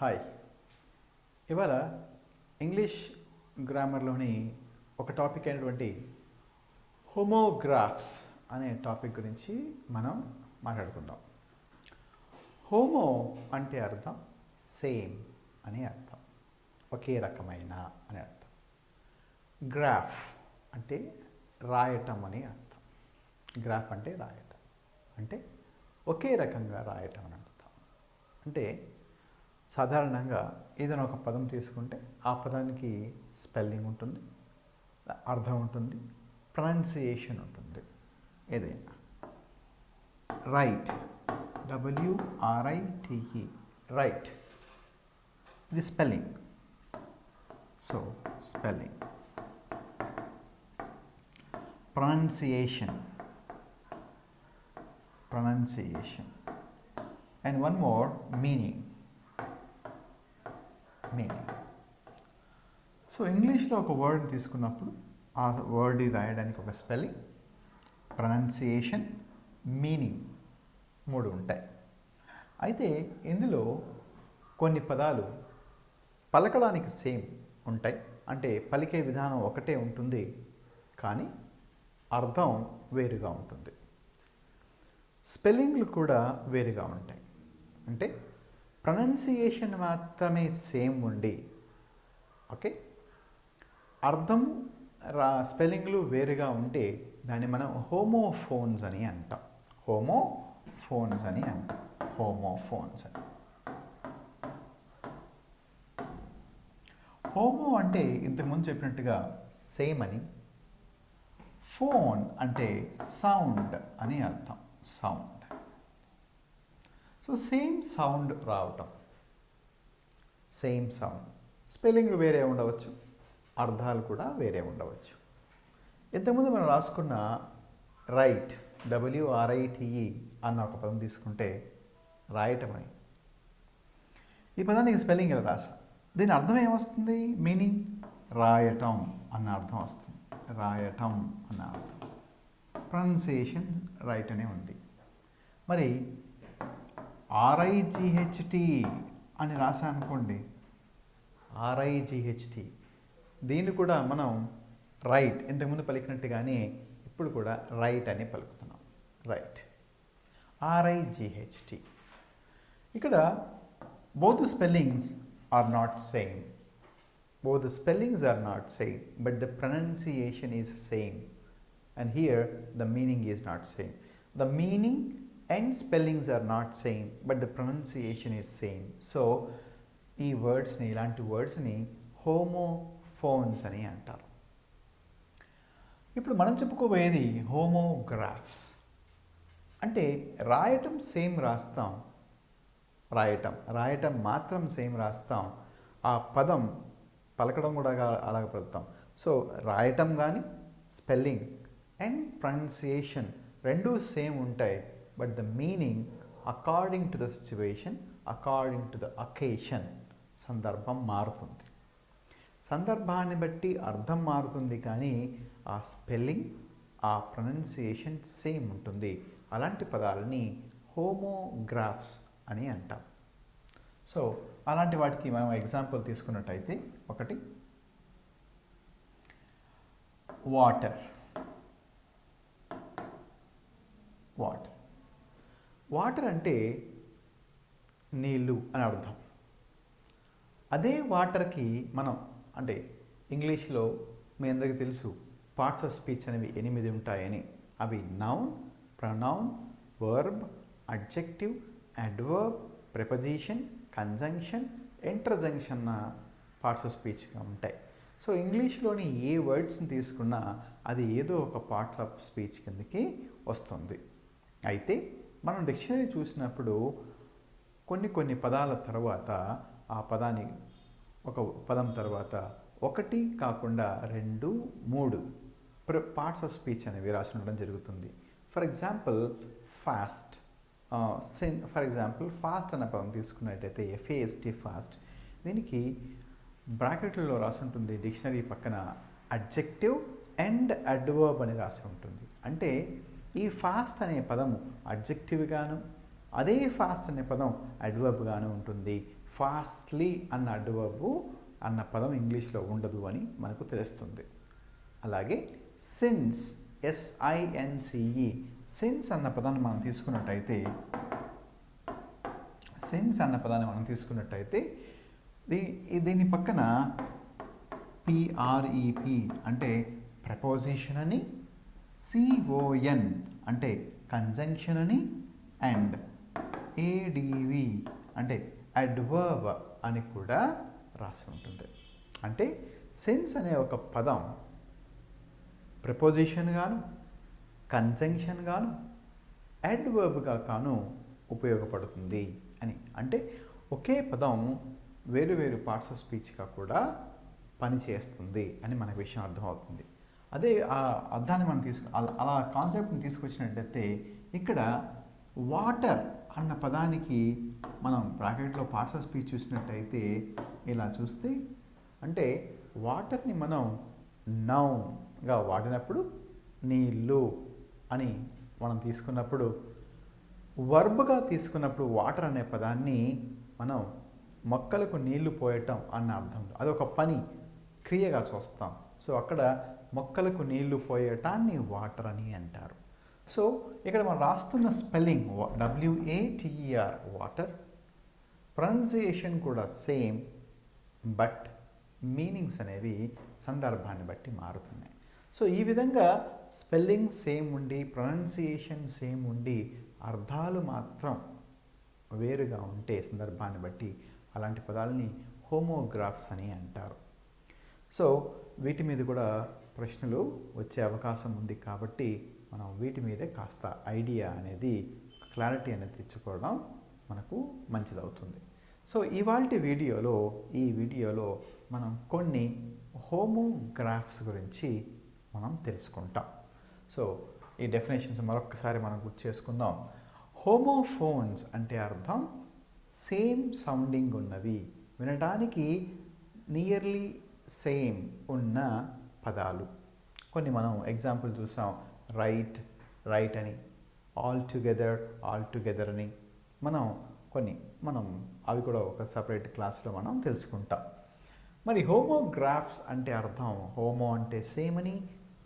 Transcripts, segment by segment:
Hi ఇవాళ English గ్రామర్లోని ఒక topic అయినటువంటి హోమోగ్రాఫ్స్ అనే టాపిక్ గురించి మనం మాట్లాడుకుందాం. హోమో అంటే అర్థం సేమ్ అని అర్థం. ఒకే రకమైన అని అర్థం. గ్రాఫ్ అంటే రాయటం అని అర్థం. గ్రాఫ్ అంటే రాయటం. అంటే ఒకే రకంగా రాయటం అని అర్థం. అంటే సాధారణంగా ఏదైనా ఒక పదం తీసుకుంటే ఆ పదానికి స్పెల్లింగ్ ఉంటుంది అర్థం ఉంటుంది ప్రొనౌన్సియేషన్ ఉంటుంది ఏదైనా. Right W R I T E right ఇది spelling. So spelling. Pronunciation. Pronunciation. And one more meaning meaning so ఇంగ్లీష్లో ఒక వర్డ్ తీసుకున్నప్పుడు ఆ వర్డ్ రాయడానికి ఒక స్పెల్లింగ్ ప్రొనౌన్సియేషన్ మీనింగ్ మూడు ఉంటాయి. అయితే ఇందులో కొన్ని పదాలు పలకడానికి సేమ్ ఉంటాయి. అంటే పలికే విధానం ఒకటే ఉంటుంది కానీ అర్థం వేరుగా ఉంటుంది. స్పెల్లింగ్లు కూడా వేరుగా ఉంటాయి. అంటే ప్రొనౌన్సియేషన్ మాత్రమే సేమ్ ఉండి ఓకే? అర్థం రా స్పెల్లింగ్లు వేరుగా ఉంటే దాన్ని మనం హోమోఫోన్స్ అని అంటాం. హోమోఫోన్స్ అని అంటాం. హోమోఫోన్స్ అని. హోమో అంటే ఇంతకుముందు చెప్పినట్టుగా సేమ్ అని ఫోన్ అంటే సౌండ్ అని అర్థం. సౌండ్. సో సేమ్ సౌండ్ రావటం. సేమ్ సౌండ్ స్పెల్లింగ్ వేరే ఉండవచ్చు. అర్థాలు కూడా వేరే ఉండవచ్చు. ఇంతకుముందు మనం రాసుకున్న రైట్ డబ్ల్యూఆర్ఐటిఈ అన్న ఒక పదం తీసుకుంటే రాయటం అని ఈ పదానికి స్పెల్లింగ్ ఇలా రాసా దీని అర్థం ఏమొస్తుంది? మీనింగ్? రాయటం అన్న అర్థం వస్తుంది. రాయటం అన్న అర్థం. ప్రొనౌన్సియేషన్ రైట్ అనే ఉంది. మరి ఆర్ఐజిహెచ్టి అని రాసా అనుకోండి ఆర్ఐజిహెచ్టి దీన్ని కూడా మనం రైట్ ఇంతకుముందు పలికినట్టుగానే ఇప్పుడు కూడా రైట్ అని పలుకుతున్నాం. Right R I G H T ఇక్కడ both spellings are not same both spellings are not same but the the is same and here the meaning is not same the meaning and spellings are not same but the pronunciation is same so ఈ వర్డ్స్ని ఇలాంటి వర్డ్స్ని homophones అని అంటారు. ఇప్పుడు మనం చెప్పుకోబోయేది homographs అంటే రాయటం same రాస్తాం. రాయటం రాయటం మాత్రం సేమ్ రాస్తాం. ఆ పదం పలకడం కూడా అలాగ పలుకుతాం. సో రాయటం కానీ స్పెల్లింగ్ అండ్ ప్రొనౌన్సియేషన్ రెండూ సేమ్ ఉంటాయి. But the meaning according to the situation according to the occasion సందర్భం మారుతుంది. సందర్భాన్ని బట్టి అర్థం మారుతుంది కానీ ఆ స్పెల్లింగ్ ఆ ప్రొనౌన్సియేషన్ సేమ్ ఉంటుంది. అలాంటి పదాలని హోమోగ్రాఫ్స్ అని అంటాం. సో అలాంటి వాటికి మనం ఎగ్జాంపుల్ తీసుకున్నట్టయితే ఒకటి వాటర్. వాటర్. వాటర్ అంటే నీళ్ళు అని అర్థం. అదే వాటర్కి మనం అంటే ఇంగ్లీష్లో మీ అందరికీ తెలుసు పార్ట్స్ ఆఫ్ స్పీచ్ అనేవి ఎనిమిది ఉంటాయని. అవి noun pronoun verb adjective adverb preposition conjunction interjection parts of స్పీచ్గా ఉంటాయి. సో ఇంగ్లీష్లోని ఏ వర్డ్స్ని తీసుకున్నా అది ఏదో ఒక పార్ట్స్ ఆఫ్ స్పీచ్ కిందకి వస్తుంది. అయితే మనం డిక్షనరీ చూసినప్పుడు కొన్ని కొన్ని పదాల తర్వాత ఆ పదాన్ని ఒక పదం తర్వాత ఒకటి కాకుండా రెండు మూడు పార్ట్స్ ఆఫ్ స్పీచ్ అనేవి రాసి ఉండడం జరుగుతుంది. ఫర్ ఎగ్జాంపుల్ ఫాస్ట్ సెన్ ఫర్ ఎగ్జాంపుల్ ఫాస్ట్ అన్న పదం తీసుకున్నట్టయితే ఎఫ్ఏఎస్టీ ఫాస్ట్ దీనికి బ్రాకెట్లలో రాసి ఉంటుంది డిక్షనరీ పక్కన అడ్జెక్టివ్ అండ్ అడ్వర్బ్ అని రాసి ఉంటుంది. అంటే ఈ ఫాస్ట్ అనే పదము అడ్జెక్టివ్గాను అదే ఫాస్ట్ అనే పదం అడ్వర్బ్గాను ఉంటుంది. ఫాస్ట్లీ అన్న అడ్వర్బు అన్న పదం ఇంగ్లీష్లో ఉండదు అని మనకు తెలుస్తుంది. అలాగే సిన్స్ ఎస్ఐఎన్సిఈ సిన్స్ అన్న పదాన్ని మనం తీసుకున్నట్టయితే సిన్స్ అన్న పదాన్ని మనం తీసుకున్నట్టయితే దీ దీని పక్కన పిఆర్ఈపి అంటే ప్రపోజిషన్ అని సిఓఎన్ అంటే కంజంక్షన్ అని అండ్ ఏడివి అంటే అడ్వర్బ్ అని కూడా రాసి ఉంటుంది. అంటే సెన్స్ అనే ఒక పదం ప్రపోజిషన్ గాను కంజంక్షన్ గాను అడ్వర్బ్గా కాను ఉపయోగపడుతుంది అని. అంటే ఒకే పదం వేరు వేరు పార్ట్స్ ఆఫ్ స్పీచ్గా కూడా పనిచేస్తుంది అని మనకు విషయం అర్థమవుతుంది. అదే ఆ అర్థాన్ని మనం తీసుకు అలా కాన్సెప్ట్ని తీసుకొచ్చినట్టయితే ఇక్కడ వాటర్ అన్న పదానికి మనం బ్రాకెట్లో పార్ట్స్ ఆఫ్ స్పీచ్ చూసినట్టయితే ఇలా చూస్తే అంటే వాటర్ని మనం నౌన్గా వాడినప్పుడు నీళ్ళు అని మనం తీసుకున్నప్పుడు వర్బ్గా తీసుకున్నప్పుడు వాటర్ అనే పదాన్ని మనం మొక్కలకు నీళ్ళు పోయటం అన్న అర్థం. అదొక పని క్రియగా చూస్తాం. సో అక్కడ మొక్కలకు నీళ్ళు పోయటాన్ని వాటర్ అని అంటారు. సో ఇక్కడ మనం రాస్తున్న spelling W A T E R water pronunciation కూడా సేమ్ బట్ మీనింగ్స్ అనేవి సందర్భాన్ని బట్టి మారుతున్నాయి. సో ఈ విధంగా స్పెల్లింగ్ సేమ్ ఉండి ప్రొనౌన్సియేషన్ సేమ్ ఉండి అర్థాలు మాత్రం వేరుగా ఉంటే సందర్భాన్ని బట్టి అలాంటి పదాలని హోమోగ్రాఫ్స్ అని అంటారు. సో వీటి మీద కూడా ప్రశ్నలు వచ్చే అవకాశం ఉంది కాబట్టి మనం వీటి మీదే కాస్త ఐడియా అనేది క్లారిటీ అనేది తెచ్చుకోవడం మనకు మంచిదవుతుంది. సో ఇవాళ వీడియోలో ఈ వీడియోలో మనం కొన్ని హోమోగ్రాఫ్స్ గురించి మనం తెలుసుకుంటాం. సో ఈ డెఫినేషన్స్ మరొకసారి మనం గుర్తు చేసుకుందాం. హోమోఫోన్స్ అంటే అర్థం సేమ్ సౌండింగ్ ఉన్నవి వినడానికి నియర్లీ సేమ్ ఉన్న పదాలు. కొన్ని మనం ఎగ్జాంపుల్ చూసాం రైట్ రైట్ అని ఆల్ టుగెదర్ ఆల్ టుగెదర్ అని. మనం కొన్ని మనం అవి కూడా ఒక సపరేట్ క్లాస్లో మనం తెలుసుకుంటాం. మరి హోమోగ్రాఫ్స్ అంటే అర్థం హోమో అంటే సేమ్ అని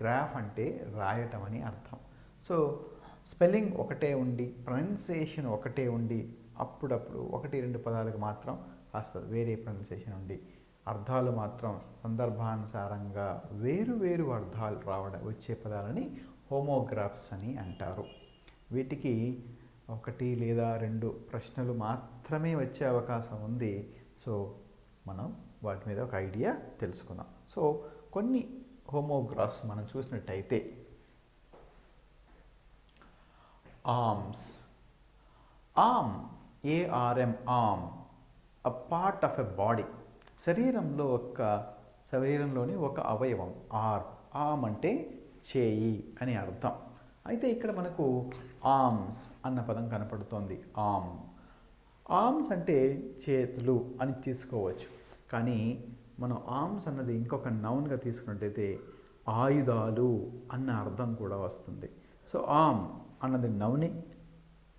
గ్రాఫ్ అంటే రాయటం అని అర్థం. సో స్పెల్లింగ్ ఒకటే ఉండి ప్రొనౌన్సియేషన్ ఒకటే ఉండి అప్పుడప్పుడు ఒకటి రెండు పదాలకు మాత్రం కాస్త వేరే ప్రొనౌన్సియేషన్ ఉండి అర్థాలు మాత్రం సందర్భానుసారంగా వేరు వేరు అర్థాలు రావడం వచ్చే పదాలని హోమోగ్రాఫ్స్ అని అంటారు. వీటికి ఒకటి లేదా రెండు ప్రశ్నలు మాత్రమే వచ్చే అవకాశం ఉంది. సో మనం వాటి మీద ఒక ఐడియా తెలుసుకుందాం. సో కొన్ని హోమోగ్రాఫ్స్ మనం చూసినట్టయితే arms. Arm A R M arm a part of a body శరీరంలో ఒక శరీరంలోని ఒక అవయవం ఆర్. ఆమ్ అంటే చేయి అని అర్థం. అయితే ఇక్కడ మనకు ఆర్మ్స్ అన్న పదం కనపడుతోంది. ఆమ్. ఆర్మ్స్ అంటే చేతులు అని తీసుకోవచ్చు. కానీ మనం ఆర్మ్స్ అన్నది ఇంకొక నౌన్గా తీసుకున్నట్టయితే ఆయుధాలు అన్న అర్థం కూడా వస్తుంది. సో ఆమ్ అన్నది నౌని.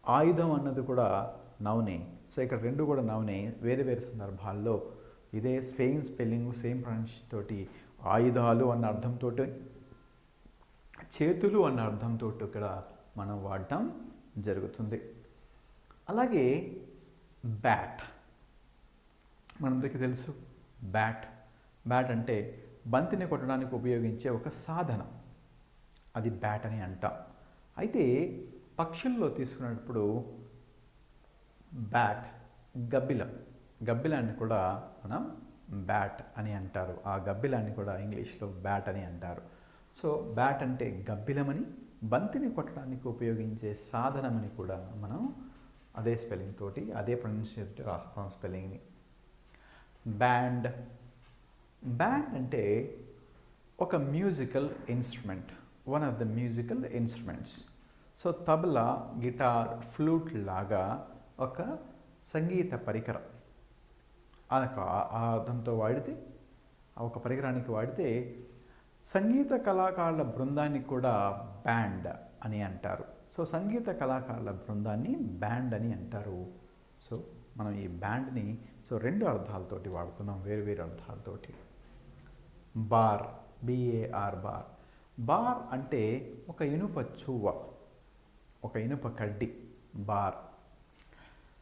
ఆయుధం అన్నది కూడా నౌనే. సో ఇక్కడ రెండు కూడా నౌనే. వేరే వేరే సందర్భాల్లో ఇదే సేమ్ స్పెల్లింగ్ సేమ్ ప్రొనౌన్స్ తోటి ఆయుధాలు అన్న అర్థంతో చేతులు అన్న అర్థంతో ఇక్కడ మనం వాడటం జరుగుతుంది. అలాగే బ్యాట్ మనందరికీ తెలుసు బ్యాట్. బ్యాట్ అంటే బంతిని కొట్టడానికి ఉపయోగించే ఒక సాధనం. అది బ్యాట్ అని అంటాం. అయితే పక్షుల్లో తీసుకున్నప్పుడు బ్యాట్ గబ్బిలం. గబ్బిలాన్ని కూడా మనం బ్యాట్ అని అంటారు. ఆ గబ్బిలాన్ని కూడా ఇంగ్లీష్లో బ్యాట్ అని అంటారు. సో బ్యాట్ అంటే గబ్బిలమని బంతిని కొట్టడానికి ఉపయోగించే సాధనమని కూడా మనం అదే స్పెల్లింగ్ తోటి అదే ప్రొనౌన్సియేట్ రాస్తాం స్పెల్లింగ్ని. బ్యాండ్. బ్యాండ్ అంటే ఒక musical instrument. One of the musical instruments. So tabla guitar flute లాగా ఒక సంగీత పరికరం. దాంతో వాడితే ఆ ఒక పరికరానికి వాడితే సంగీత కళాకారుల బృందాన్ని కూడా బ్యాండ్ అని అంటారు. సో సంగీత కళాకారుల బృందాన్ని బ్యాండ్ అని అంటారు. సో మనం ఈ బ్యాండ్ని సో రెండు అర్థాలతోటి వాడుతున్నాం వేరు వేరు అర్థాలతోటి. Bar B A R bar. Bar అంటే ఒక ఇనుప చువ్వ ఒక ఇనుప కడ్డి బార్.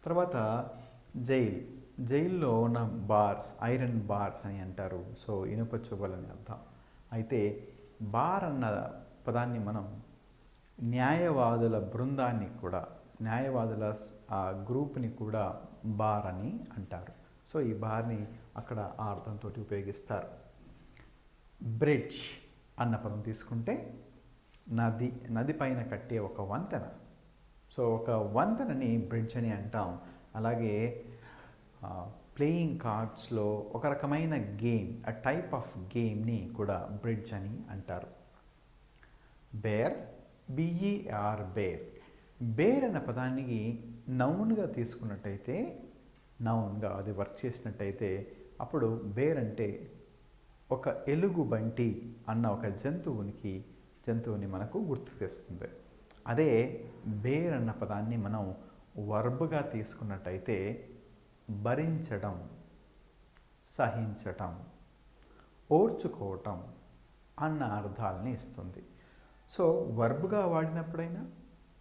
తర్వాత జైల్ జైల్లో ఉన్న బార్స్ ఐరన్ బార్స్ అని అంటారు. సో ఇనుప చువ్వలని అర్థం. అయితే బార్ అన్న పదాన్ని మనం న్యాయవాదుల బృందాన్ని కూడా న్యాయవాదుల ఆ గ్రూప్ని కూడా బార్ అని అంటారు. సో ఈ బార్ని అక్కడ ఆ అర్థంతో ఉపయోగిస్తారు. బ్రిడ్జ్ అన్న పదం తీసుకుంటే నది నది పైన కట్టే ఒక వంతెన. సో ఒక వంతెనని బ్రిడ్జ్ అని అంటాం. అలాగే ప్లేయింగ్ కార్డ్స్లో ఒక రకమైన గేమ్ అ టైప్ ఆఫ్ గేమ్ని కూడా బ్రిడ్జ్ అని అంటారు. బేర్ బిఈఆర్ బేర్ బేర్ అన్న పదానికి నౌన్గా తీసుకున్నట్టయితే నౌన్గా అది వర్క్ చేసినట్టయితే అప్పుడు బేర్ అంటే ఒక ఎలుగు బంటి అన్న ఒక జంతువునికి జంతువుని మనకు గుర్తు తెస్తుంది. అదే బేర్ అన్న పదాన్ని మనం వర్బ్గా తీసుకున్నట్టయితే భరించడం సహించటం ఓర్చుకోవటం అన్న అర్థాలని ఇస్తుంది. సో వర్బ్గా వాడినప్పుడైనా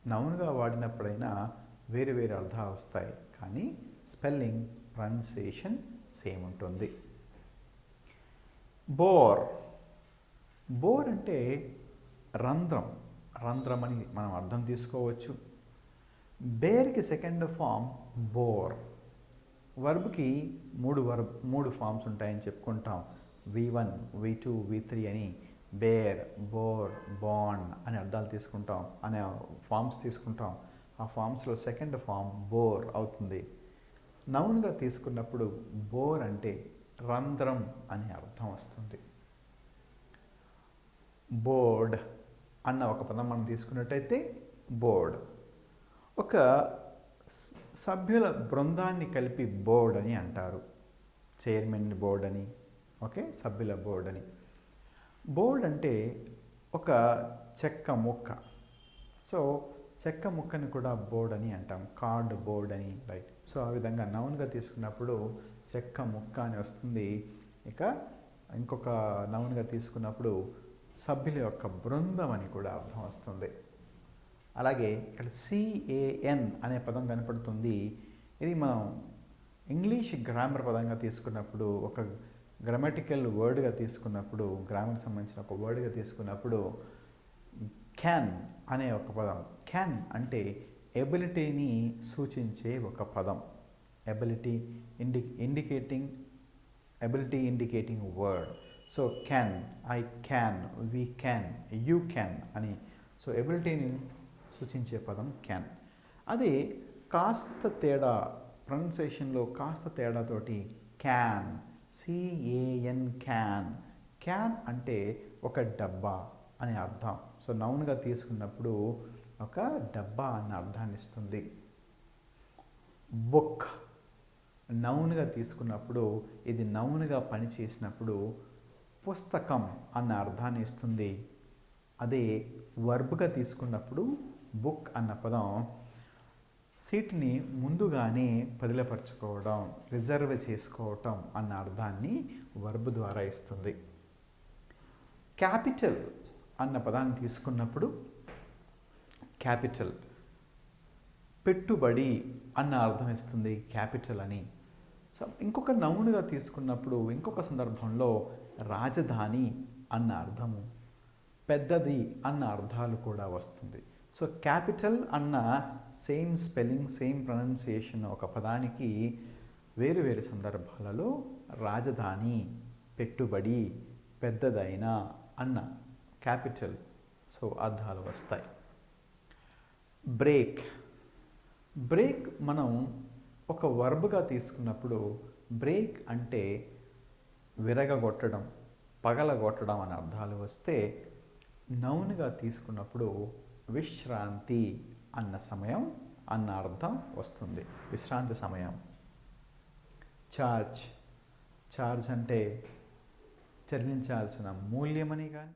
నౌన్గా వాడినప్పుడైనా వేరు వేరు అర్థాలు వస్తాయి. కానీ స్పెల్లింగ్ ప్రొనౌన్సియేషన్ సేమ్ ఉంటుంది. బోర్. బోర్ అంటే రంధ్రం. రంధ్రం అని మనం అర్థం తీసుకోవచ్చు. బేర్కి సెకండ్ ఫామ్ బోర్. వర్బ్కి మూడు వర్బ్ మూడు ఫామ్స్ ఉంటాయని చెప్పుకుంటాం. V one V two V three అని బేర్ బోర్ బాండ్ అని అర్థాలు తీసుకుంటాం. అనే ఫామ్స్ తీసుకుంటాం. ఆ ఫామ్స్లో సెకండ్ ఫామ్ బోర్ అవుతుంది. నౌన్గా తీసుకున్నప్పుడు బోర్ అంటే రంధ్రం అనే అర్థం వస్తుంది. బోర్డ్ అన్న ఒక పదం మనం తీసుకున్నట్టయితే బోర్డ్ ఒక సభ్యుల బృందాన్ని కలిపి బోర్డ్ అని అంటారు. చైర్మన్ బోర్డ్ అని ఓకే? సభ్యుల బోర్డ్ అని. బోర్డ్ అంటే ఒక చెక్క ముక్క. సో చెక్క ముక్కని కూడా బోర్డ్ అని అంటాం. కార్డ్ బోర్డ్ అని రైట్? సో ఆ విధంగా నౌన్గా తీసుకున్నప్పుడు చెక్క ముక్క అని వస్తుంది. ఇక ఇంకొక నౌన్గా తీసుకున్నప్పుడు సభ్యుల యొక్క బృందం అని కూడా అర్థం వస్తుంది. అలాగే ఇక్కడ సిఏఎన్ అనే పదం కనపడుతుంది. ఇది మనం ఇంగ్లీష్ గ్రామర్ పదంగా తీసుకున్నప్పుడు ఒక గ్రామటికల్ వర్డ్గా తీసుకున్నప్పుడు గ్రామర్కి సంబంధించిన ఒక వర్డ్గా తీసుకున్నప్పుడు క్యాన్ అనే ఒక పదం. క్యాన్ అంటే ఎబిలిటీని సూచించే ఒక పదం. Ability indi indicating ability indicating word so can I can we can you can అని. సో ఎబిలిటీని సూచించే పదం క్యాన్ అది కాస్త తేడా ప్రొనౌన్సియేషన్లో కాస్త తేడాతోటి can C A N can can అంటే ఒక డబ్బా అనే అర్థం. సో నౌన్గా తీసుకున్నప్పుడు ఒక డబ్బా అన్న అర్థాన్ని ఇస్తుంది. బుక్. నౌన్గా తీసుకున్నప్పుడు ఇది నౌన్గా పనిచేసినప్పుడు పుస్తకం అన్న అర్థాన్ని ఇస్తుంది. అదే వర్బ్గా తీసుకున్నప్పుడు బుక్ అన్న పదం సీట్ని ముందుగానే పదిలపరచుకోవడం రిజర్వ్ చేసుకోవటం అన్న అర్థాన్ని వర్బ్ ద్వారా ఇస్తుంది. క్యాపిటల్ అన్న పదాన్ని తీసుకున్నప్పుడు క్యాపిటల్ పెట్టుబడి అన్న అర్థం ఇస్తుంది క్యాపిటల్ అని. సో ఇంకొక నౌన్గా తీసుకున్నప్పుడు ఇంకొక సందర్భంలో రాజధాని అన్న అర్థము పెద్దది అన్న అర్థాలు కూడా వస్తుంది. సో క్యాపిటల్ అన్న సేమ్ స్పెల్లింగ్ సేమ్ ప్రొనౌన్సియేషన్ ఒక పదానికి వేరు వేరు సందర్భాలలో రాజధాని పెట్టుబడి పెద్దదైన అన్న క్యాపిటల్ సో అర్థాలు వస్తాయి. బ్రేక్. బ్రేక్ మనం ఒక వర్బ్గా తీసుకున్నప్పుడు బ్రేక్ అంటే విరగగొట్టడం పగలగొట్టడం అనే అర్థాలు వస్తే నౌన్గా తీసుకున్నప్పుడు విశ్రాంతి అన్న సమయం అన్న అర్థం వస్తుంది. విశ్రాంతి సమయం. చార్జ్ చార్జ్ అంటే చెల్లించాల్సిన మూల్యమని కానీ